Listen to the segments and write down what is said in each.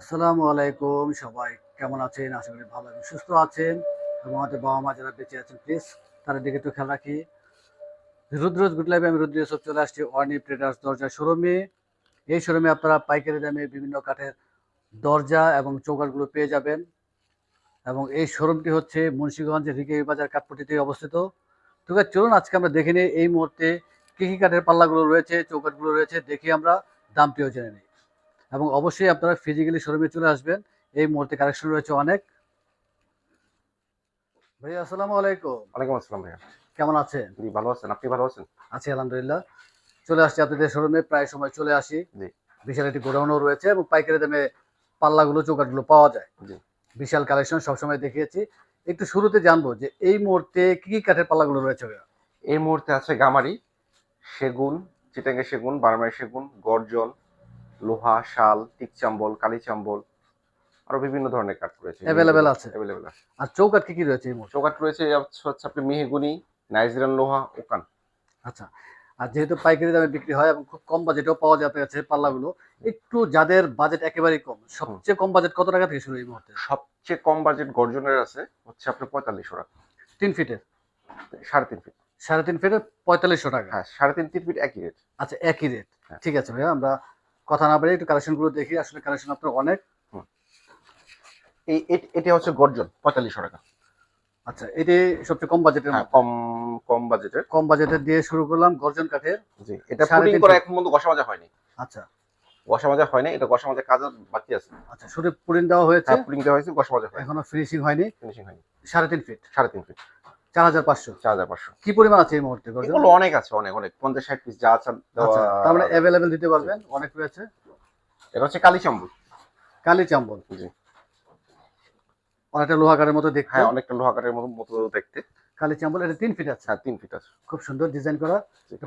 আসসালামু আলাইকুম সবাই, কেমন আছেন? আশা করি ভালো এবং সুস্থ আছেন। এবং আমাদের বাবা মা যারা বেঁচে আছেন প্লিজ তাদের দিকে একটু খেয়াল রাখি। রুদ্রজ গুড আমি রুদ্র সব চলে আসছি অর্নি ট্রেডার্স দরজা শোরুমে এই শোরুমে আপনারা পাইকারি দামে বিভিন্ন কাঠের দরজা এবং চৌকাঠগুলো পেয়ে যাবেন। এবং এই শোরুমটি হচ্ছে মুন্সিগঞ্জের রিকে বাজার কাঠপট্টিতে অবস্থিত। তো চলুন আজকে আমরা দেখে নিই এই মুহূর্তে কী কী কাঠের পাল্লাগুলো রয়েছে চৌকাঠগুলো রয়েছে, দেখি আমরা দামটিও জেনে নিই। এবং অবশ্যই আপনারা ফিজিক্যালি শোরুমে চলে আসবেন। এই মুহূর্তে কালেকশন রয়েছে অনেক। ভাইয়া আসসালামু আলাইকুম। ওয়ালাইকুম আসসালাম ভাইয়া। কেমন আছেন? জি ভালো আছেন। আপনি ভালো আছেন? আছি আলহামদুলিল্লাহ। চলে আসছি আপনাদের শোরুমে প্রায় সময় চলে আসি। জি। বিশাল একটি গোডাউনও রয়েছে এবং পাইকারি দামে পাল্লাগুলো চৌকাঠগুলো পাওয়া যায়। জি। বিশাল কালেকশন সবসময় দেখিয়েছি। একটু শুরুতে জানব যে এই মুহূর্তে কি কি কাঠের পাল্লাগুলো রয়েছে ভাইয়া? এই মুহূর্তে আছে গামারি সেগুন চিটাঙ্গে সেগুন বারমারি সেগুন গর্জন লোহা শাল টিক চাম্বল কালি চাম্বল আরও বিভিন্ন ধরনের কাঠ রয়েছে। Available আছে? অ্যাভেলেবেল আছে। আর চৌকাঠ কি কি রয়েছে চৌকাঠ রয়েছে হচ্ছে আপনি মেহগুনি নাইজেরিয়ান লোহা ওকান আচ্ছা। আর যেহেতু পাইকারি দামে বিক্রি হয় এবং খুব কম বাজেটেও পাওয়া যায় আপনার কাছে পাল্লাগুলো একটু যাদের বাজেট একেবারেই কম সবচেয়ে কম বাজেট কত টাকা থেকে শুরু এই মুহূর্তে? সবচেয়ে কম বাজেট গর্জনের আছে হচ্ছে আপনার পঁয়তাল্লিশশো টাকা। তিন ফিটের? সাড়ে তিন ফিট। সাড়ে তিন ফিটের পঁয়তাল্লিশশো টাকা? হ্যাঁ সাড়ে তিন তিন ফিট একই রেট আচ্ছা একই রেট হ্যাঁ। ঠিক আছে ভাইয়া আমরা কথা না বলে একটু কালেকশনগুলো দেখি আসলে কালেকশন আপনার অনেক। এই এটা হচ্ছে গর্জন পঁয়তাল্লিশশো টাকা। আচ্ছা এটি সবচেয়ে কম বাজেটের হ্যাঁ কম কম বাজেটের কম বাজেটের দিয়ে শুরু করলাম গর্জন কাঠের। জি এটা তিন করা। এখন পর্যন্ত ঘষা মাজা হয়নি। আচ্ছা। ঘষা মাজা হয়নি এটা ঘষা মাজা কাজ বাকি আছে। আচ্ছা শুধু পুরিন দেওয়া হয়েছে? হ্যাঁ দেওয়া হয়েছে ঘষা মাজা এখনও ফিনিশিং হয়নি? ফিনিশিং হয়নি। সাড়ে তিন ফিট সাড়ে তিন ফিট চার হাজার পাঁচশো। চার হাজার পাঁচশো। কি পরিমাণ আছে এই মুহূর্তে এগুলো অনেক আছে অনেক অনেক। পঞ্চাশ ষাট পিস যা আছে আচ্ছা তার মানে অ্যাভেলেবেল দিতে পারবেন অনেক রয়েছে। এটা হচ্ছে কালি চাম্বুল। কালি চাম্বল। জি। অনেকটা মতো দেখতে। হ্যাঁ অনেকটা মতো মতো দেখতে। কালি চাম্বল এটা তিন ফিট আছে। হ্যাঁ তিন ফিট আছে। খুব সুন্দর ডিজাইন করা।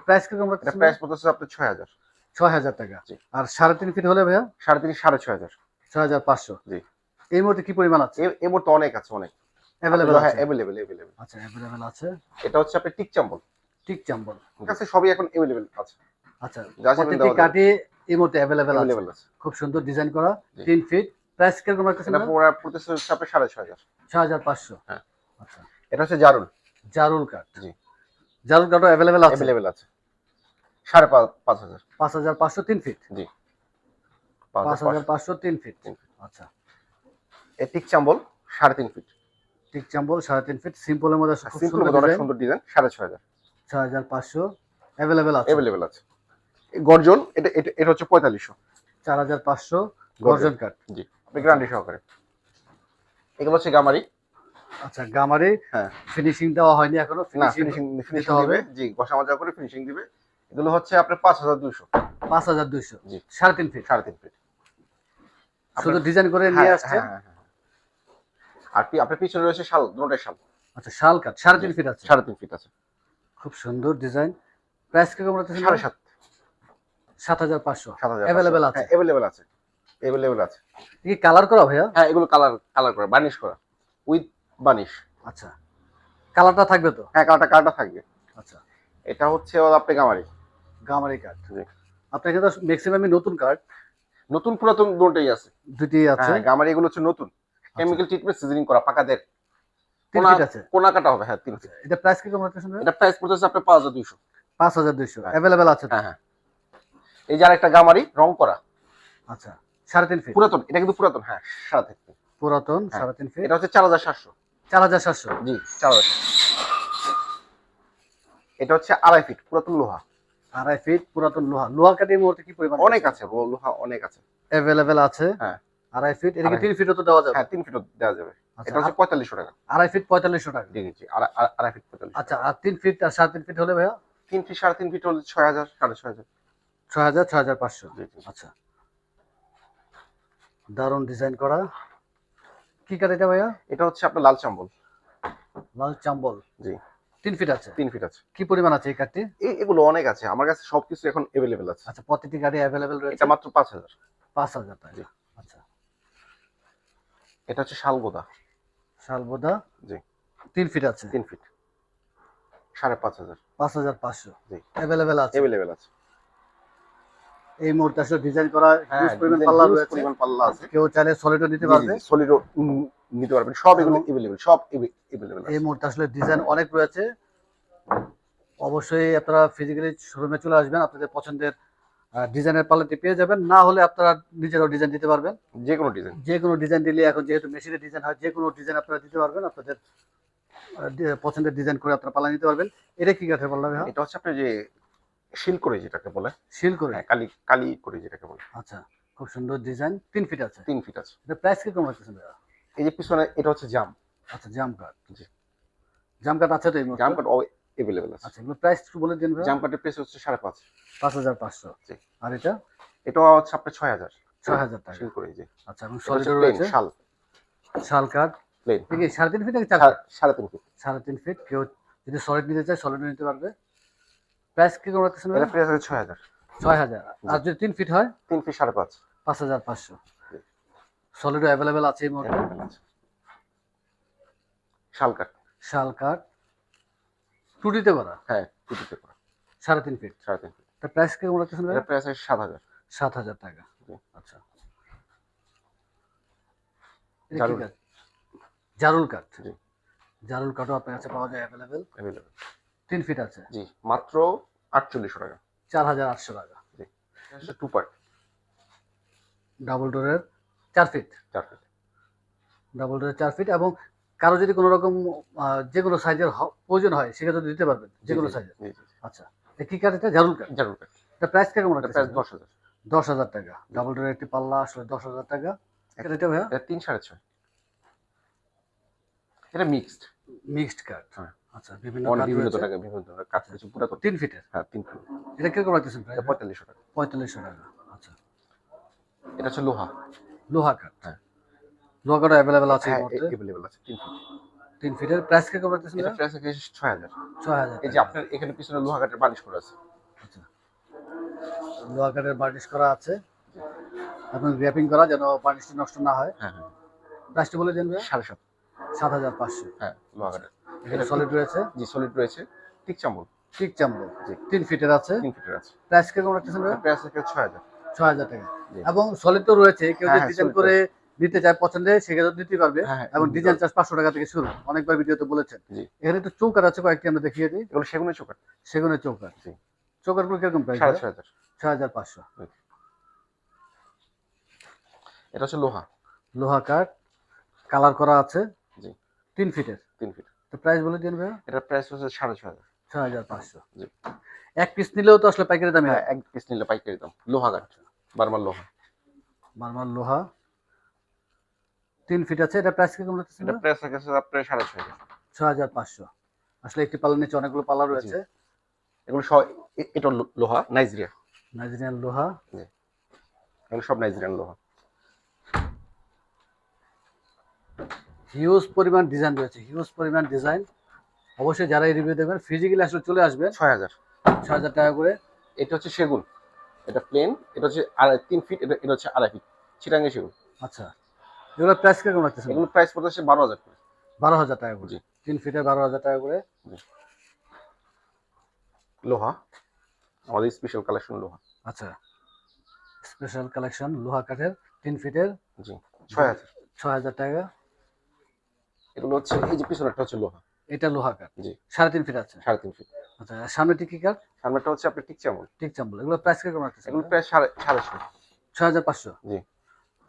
প্রাইস কীরকম প্রাইস পড়তেছে আপনার ছয় হাজার। ছয় হাজার টাকা। আর সাড়ে তিন ফিট হলে ভাইয়া? সাড়ে তিন সাড়ে ছয় হাজার। ছয় হাজার পাঁচশো। জি। এই মুহূর্তে কি পরিমাণ আছে? এই মুহূর্তে অনেক আছে অনেক। অ্যাভেলেবেল হ্যাঁ আছে। অ্যাভেলেবেল অ্যাভেলেবেল আচ্ছা অ্যাভেলেবেল আছে। এটা হচ্ছে আপনার টিক চাম্বল। ঠিক চাম্বল। ঠিক আছে সবই এখন অ্যাভেলেবেল আছে। আচ্ছা প্রত্যেকটি দেওয়া এই মুহূর্তে অ্যাভেলেবেল আছে। আছে। খুব সুন্দর ডিজাইন করা জি। তিন ফিট প্রাইস কীরকম রাখতেছেন এটা পুরো পড়তেছে হচ্ছে আপনার সাড়ে ছয় হাজার। ছয় হাজার পাঁচশো। হ্যাঁ। আচ্ছা। এটা হচ্ছে জারুল। জারুল কাঠ। জি। জারুল কাঠও অ্যাভেলেবেল আছে? অ্যাভেলেবেল আছে। সাড়ে পাঁচ পাঁচ হাজার। পাঁচ হাজার পাঁচশো তিন ফিট জি। পাঁচ পাঁচ হাজার পাঁচশো। তিন ফিট তিন আচ্ছা। এ টিক চাম্বল সাড়ে তিন ফিট ঠিক চাম্বল সাড়ে তিন ফিট সিম্পলের মধ্যে সিম্পল সুন্দর অনেক ডিজাইন সুন্দর ডিজাইন সাড়ে ছয় হাজার। ছয় হাজার পাঁচশো। অ্যাভেলেবেল আছে। অ্যাভেলেবেল আছে। এই গর্জন এটা এটা এটা হচ্ছে পঁয়তাল্লিশশো। চার হাজার পাঁচশো গর্জন। কাঠ জি। আপনি গ্যারান্টি সহকারে। এগুলো হচ্ছে গামারি আচ্ছা গামারি হ্যাঁ। ফিনিশিং দেওয়া হয়নি এখনও। ফিনিশিং ফিনিশিং হবে? জি ঘষা মাজা করে ফিনিশিং দিবে। এগুলো হচ্ছে আপনার পাঁচ হাজার দুইশো। পাঁচ হাজার দুইশো। জি। সাড়ে তিন ফিট সাড়ে তিন ফিট শুধু ডিজাইন করে হ্যাঁ, নিয়ে আসছে হ্যাঁ, হ্যাঁ। আর আপনার পিছনে রয়েছে শাল দুটোটাই শাল। আচ্ছা শাল কাঠ সাড়ে তিন ফিট আছে? সাড়ে তিন ফিট আছে। খুব সুন্দর ডিজাইন। প্রাইস কীরকম রাখতেছেন সাড়ে সাত। সাত হাজার পাঁচশো। অ্যাভেলেবেল আছে? অ্যাভেলেবেল আছে। অ্যাভেলেবেল আছে। কি কালার করা ভাইয়া? হ্যাঁ এগুলো কালার কালার করা বার্নিশ করা। উইথ বার্নিশ আচ্ছা। কালারটা থাকবে তো? হ্যাঁ কালারটা কালারটা থাকবে। আচ্ছা। এটা হচ্ছে আপনি গামারি। গামারি কাঠ। আপনার কাছে ম্যাক্সিমামই নতুন কাঠ। নতুন পুরাতন দুটোই আছে। দুটি আছে? হ্যাঁ গামারি এগুলো হচ্ছে নতুন। কেমিক্যাল ট্রিটমেন্ট সিজনিং করা পাকা দেড়। তিন কোনা কাটা হবে হ্যাঁ তিন ফিট এটা প্রাইস ভাইয়া? এটা প্রাইস পড়তেছে আপনার পাঁচ হাজার দুইশো। পাঁচ হাজার দুইশো। অ্যাভেলেবেল আছে হ্যাঁ হ্যাঁ। এই যে আরেকটা গামারি রং করা। আচ্ছা সাড়ে তিন ফিট পুরাতন এটা কিন্তু পুরাতন হ্যাঁ সাড়ে তিন। পুরাতন হ্যাঁ। সাড়ে তিন ফিট এটা হচ্ছে চার হাজার সাতশো। চার হাজার সাতশো? জি চার হাজার এটা হচ্ছে আড়াই ফিট পুরাতন লোহা। আড়াই ফিট পুরাতন লোহা। লোহা মুহূর্তে কি পরিমাণ অনেক আছে? লোহা অনেক আছে। অ্যাভেলেবেল আছে। হ্যাঁ। আড়াই ফিট এদিকে তিন ফিটও তো দেওয়া যাবে। হ্যাঁ তিন ফিটও দেওয়া যাবে। আচ্ছা, এটা হচ্ছে পঁয়তাল্লিশশো টাকা। আড়াই ফিট পঁয়তাল্লিশশো টাকা। জি জি আড়াই- ফিট পঁয়তাল্লিশ আচ্ছা আর তিন ফিট আর সাড়ে তিন ফিট হলে ভাইয়া? তিন ফিট সাড়ে তিন ফিট হলে ছয় হাজার সাড়ে ছয় হাজার। ছয় হাজার ছয় হাজার পাঁচশো। আচ্ছা। দারুণ ডিজাইন করা। কি কাঠ এটা ভাইয়া? এটা হচ্ছে আপনার লাল চাম্বল। লাল চাম্বল। জি। তিন ফিট আছে? তিন ফিট আছে। কি পরিমাণ আছে এই কাঠটি এই এগুলো অনেক আছে। আমার কাছে সবকিছু এখন অ্যাভেলেবেল আছে। আচ্ছা প্রতিটি গাড়ি অ্যাভেলেবেল রয়েছে? এটা মাত্র পাঁচ হাজার। পাঁচ হাজার টাকা। জি। এটা হচ্ছে শালগোদা। শালবোদা জি। তিন ফিট আছে? তিন ফিট সাড়ে পাঁচ হাজার। পাঁচ হাজার পাঁচশো। জি। অ্যাভেলেবেল আছে? অ্যাভেলেবেল আছে। এই মুহূর্তে আসলে ডিজাইন করা হ্যাঁ হিউজ পরিমাণ পাল্লা রয়েছে। পরিমাণ পাল্লা আছে। কেউ চাইলে সলিডও নিতে পারবে। সলিডও নিতে পারবেন। সব এগুলো সব এভেলেবেল এই মুহূর্তে আসলে ডিজাইন অনেক রয়েছে। অবশ্যই আপনারা ফিজিক্যালি শোরুমে চলে আসবেন। আপনাদের পছন্দের ডিজাইনের পাল্লাটি পেয়ে যাবেন। না হলে আপনারা নিজেরাও ডিজাইন দিতে পারবেন। যে কোনো ডিজাইন যে কোনো ডিজাইন দিলে এখন যেহেতু মেশিনের ডিজাইন হয় যে কোনো ডিজাইন আপনারা দিতে পারবেন। আপনাদের পছন্দের ডিজাইন করে আপনারা পাল্লা নিতে পারবেন। এটা কি কাঠের পাল্লা? এটা হচ্ছে আপনার যে শিল করে যেটাকে বলে। শিল করে? হ্যাঁ কালি কালি করে যেটাকে বলে। আচ্ছা খুব সুন্দর ডিজাইন তিন ফিট আছে। তিন ফিট আছে। এটা প্রাইস কীরকম রাখতেছেন ভাইয়া? এই যে পিছনে এটা হচ্ছে জাম। আচ্ছা জাম কাঠ। জি। জাম কাঠ আছে তো? জাম কাট এভেলেবেল আছে। আচ্ছা এগুলো প্রাইস একটু বলে দিন ভাইয়া জাম প্রাইস হচ্ছে সাড়ে পাঁচ। পাঁচ হাজার পাঁচশো। জি। আর এটা? এটা হচ্ছে আপনার ছয় হাজার। ছয় হাজার টাকা। শিল করে এই যে। আচ্ছা এবং প্লেন রয়েছে? শাল। শাল কাঠ? প্লেন ঠিক আছে সাড়ে তিন ফিট নাকি চার ফিট সাড়ে তিন ফিট সাড়ে তিন ফিট কেউ যদি সলিড নিতে চায় সলিড নিতে পারবে। প্রাইস কি রকম রাখতেছেন এটা প্রাইস আছে ছয় হাজার। ছয় হাজার। আর যদি তিন ফিট হয়? তিন ফিট সাড়ে পাঁচ। পাঁচ হাজার পাঁচশো। সলিডও অ্যাভেলেবেল আছে এই মুহূর্তে। শাল কাঠ। শাল কাঠ। টুটিতে করা হ্যাঁ টুটিতে করা সাড়ে তিন ফিট সাড়ে তিন ফিট তার প্রাইস কীরকম রাখতেছেন এটা প্রাইস আছে সাত হাজার। সাত হাজার টাকা। আচ্ছা। জারুল। কাঠ? জারুল জি। জারুল কাঠও আপনার কাছে পাওয়া যায় অ্যাভেলেবেল অ্যাভেলেবেল তিন ফিট আছে। জি মাত্র আটচল্লিশশো টাকা। চার হাজার আটশো টাকা। টু পার্ট ডাবল ডোরের চার ফিট চার ফিট ডাবল ডোরের চার ফিট এবং কারও যদি কোনো রকম যে কোনো সাইজের প্রয়োজন হয় সেক্ষেত্রে দিতে পারবেন যে কোনো সাইজের আচ্ছা কি কাঠ এটা? জারুল কাঠ জারুল কাঠ এটা প্রাইস কেমন রাখতেছেন? প্রাইস দশ হাজার। দশ হাজার টাকা। ডাবল ডোর একটি পাল্লা আসলে দশ হাজার টাকা। এটা এটা ভাইয়া? এটা তিন সাড়ে ছয়। এটা মিক্সড মিক্সড কাঠ হ্যাঁ। আচ্ছা বিভিন্ন বিভিন্ন। ধরনের বিভিন্ন কাঠ রয়েছে পুরাতন। তিন ফিটের হ্যাঁ তিন ফিট এটা কীরকম রাখতেছেন এটা পঁয়তাল্লিশশো টাকা। পঁয়তাল্লিশশো টাকা আচ্ছা। এটা হচ্ছে লোহা। লোহা কাঠ হ্যাঁ। কাঠ অ্যাভেলেবেল আছে হ্যাঁ মুহূর্তে? আছে তিন ফিট তিন ফিটের প্রাইস কীরকম রাখতেছেন এটা প্রাইস আছে ছয় হাজার। ছয় হাজার এই যে আপনার এখানে পিছনে লোহা বালিশ করা আছে। আচ্ছা। লোহা বার্নিশ করা আছে। এবং র্যাপিং করা যেন বার্নিশটি নষ্ট না হয়। হ্যাঁ হ্যাঁ। প্রাইসটি বলে দেন সাত। হাজার পাঁচশো। হ্যাঁ লোহা এখানে সলিড রয়েছে? জি সলিড রয়েছে। ঠিক চামল ঠিক চামড়ো। জি। তিন ফিটের আছে। তিন ফিটের আছে। প্রাইস কীরকম রাখতেছেন ভাইয়া? প্রাইস আছে ছয় হাজার। ছয় হাজার টাকা। এবং সলিড তো রয়েছে। কেউ হ্যাঁ, যদি হ্যাঁ, ডিজাইন করে নিতে চায় পছন্দের সেক্ষেত্রে নিতে পারবে। হ্যাঁ হ্যাঁ এবং ডিজাইন চার্জ পাঁচশো টাকা থেকে শুরু। অনেকবার ভিডিওতে বলেছেন। এখানে একটু চৌকার আছে কয়েকটি আমরা দেখিয়ে দিই। এগুলো সেগুনের চৌকার সেগুনের চৌকার। চৌকারগুলো কীরকম প্রাইস সাড়ে ছয় হাজার। ছয় হাজার পাঁচশো। এটা হচ্ছে লোহা। লোহা কাঠ কালার করা আছে। জি। তিন ফিটের। তিন ফিট। তো প্রাইস বলে দিন ভাইয়া। এটার প্রাইস হচ্ছে সাড়ে ছয় হাজার। ছয় হাজার পাঁচশো। জি। এক পিস নিলেও তো আসলে পাইকারি দামে হ্যাঁ এক পিস নিলে পাইকারি দাম। লোহা কাঠ বারবার লোহা। মারমার লোহা। তিন ফিট আছে এটা প্রাইস কীরকম লাগতেছে এটা প্রাইস আছে আপনার সাড়ে ছয় ছয় হাজার পাঁচশো। আসলে একটি পাল্লার নিচে অনেকগুলো পাল্লা রয়েছে। এগুলো সব এটা লোহা নাইজেরিয়া। নাইজেরিয়ান লোহা। এগুলো সব নাইজেরিয়ান লোহা। হিউজ পরিমাণ ডিজাইন রয়েছে। হিউজ পরিমাণ ডিজাইন অবশ্যই যারা এই রিভিউ দেখবেন ফিজিক্যালি আসলে চলে আসবে ছয় হাজার। ছয় হাজার টাকা করে। এটা হচ্ছে সেগুন। এটা প্লেন এটা হচ্ছে আড়াই তিন ফিট এটা এটা হচ্ছে আড়াই ফিট চিটাঙ্গে সেগুন। আচ্ছা। এগুলো প্রাইস কীরকম লাগতেছে এগুলো প্রাইস পড়তেছে বারো হাজার করে। বারো হাজার টাকা করে। তিন ফিটে বারো হাজার টাকা করে। লোহা আমাদের স্পেশাল কালেকশন লোহা। আচ্ছা। স্পেশাল কালেকশন লোহা কাঠের তিন ফিটের জি ছয় হাজার। ছয় হাজার টাকা। এগুলো হচ্ছে এই যে পিছনেরটা হচ্ছে লোহা। এটা লোহা কাঠ। জি। সাড়ে তিন ফিট আছে? সাড়ে তিন ফিট আচ্ছা সামনে টিকি কাঠ? সামনেটা হচ্ছে আপনার ঠিক চামল। ঠিক চাম্বল এগুলো প্রাইস কীরকম রাখতেছে এগুলো প্রায় সাড়ে সাড়ে ছয়। ছয় হাজার পাঁচশো? জি।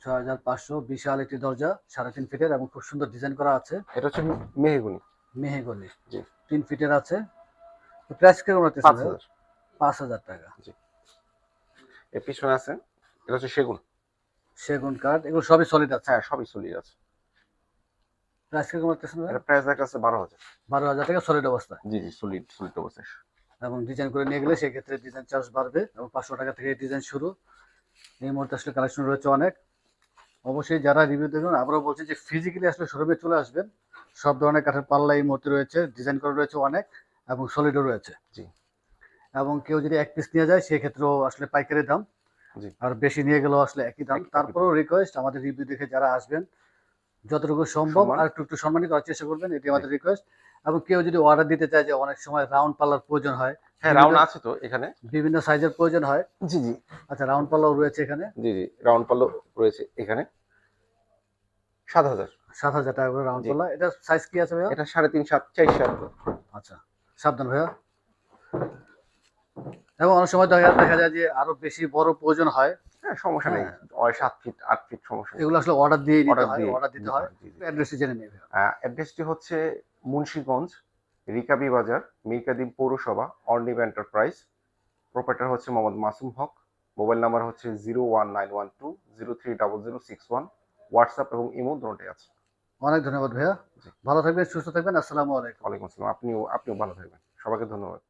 ছয় হাজার পাঁচশো বিশাল একটি দরজা সাড়ে তিন ফিটের এবং খুব সুন্দর ডিজাইন করা আছে। এটা হচ্ছে মেহেগুনি। মেহেগলি জি। তিন ফিটের আছে। প্রাইস কীরকম রাখতেছে পাঁচ হাজার। টাকা। এর পিছনে আছে এটা হচ্ছে সেগুন। সেগুন কাঠ এগুলো সবই সলিড আছে। হ্যাঁ সবই সলিড আছে। প্রাইস কীরকম রাখতেছেন এটা প্রাইস আছে বারো হাজার। বারো হাজার টাকা সলিড অবস্থা জি জি সলিড সলিড অবস্থা এবং ডিজাইন করে নিয়ে গেলে সেক্ষেত্রে ডিজাইন চার্জ বাড়বে এবং পাঁচশো টাকা থেকে ডিজাইন শুরু। এই মুহূর্তে আসলে কালেকশন রয়েছে অনেক। অবশ্যই যারা রিভিউ দেবেন আবারও বলছি যে ফিজিক্যালি আসলে শোরুমে চলে আসবেন। সব ধরনের কাঠের পাল্লা এই মুহূর্তে রয়েছে ডিজাইন করা রয়েছে অনেক এবং সলিডও রয়েছে। জি। এবং কেউ যদি এক পিস নিয়ে যায় সেক্ষেত্রেও আসলে পাইকারি দাম। জি। আর বেশি নিয়ে গেলেও আসলে একই দাম। তারপরেও রিকোয়েস্ট আমাদের রিভিউ দেখে যারা আসবেন যতটুকু সম্ভব আর একটু একটু সম্মানিত করার চেষ্টা করবেন এটি আমাদের রিকোয়েস্ট এবং কেউ যদি অর্ডার দিতে চায় যে অনেক সময় রাউন্ড পাল্লার প্রয়োজন হয় হ্যাঁ রাউন্ড আছে তো এখানে। বিভিন্ন সাইজের প্রয়োজন হয়। জি জি। আচ্ছা রাউন্ড পাল্লাও রয়েছে এখানে। জি জি রাউন্ড পাল্লো রয়েছে এখানে। সাত হাজার। সাত হাজার টাকা করে রাউন্ড। পাল্লা। এটা সাইজ কি আছে ভাইয়া? এটা সাড়ে তিন সাত চার সাত। আচ্ছা সাবধান ভাইয়া। এবং অনেক সময় দেখা যায় যে আরও বেশি বড় প্রয়োজন হয়। হ্যাঁ সমস্যা নেই। হ্যাঁ। ওই সাত ফিট আট ফিট সমস্যা এগুলো আসলে অর্ডার দিয়ে অর্ডার অর্ডার দিতে হয়। অ্যাড্রেসটি জেনে নেবে অ্যাড্রেসটি হচ্ছে মুন্সিগঞ্জ রিকাবি বাজার মিরকাদিম পৌরসভা অর্নিভ এন্টারপ্রাইজ। প্রোপাইটার হচ্ছে মোহাম্মদ মাসুম হক। মোবাইল নাম্বার হচ্ছে zero one nine one two zero three double zero six one WhatsApp এবং ইমো দুটোই আছে। অনেক ধন্যবাদ ভাইয়া। ভালো থাকবেন সুস্থ থাকবেন। আসসালামু আলাইকুম। ওয়ালাইকুম আসসালাম। আপনিও আপনিও ভালো থাকবেন। সবাইকে ধন্যবাদ।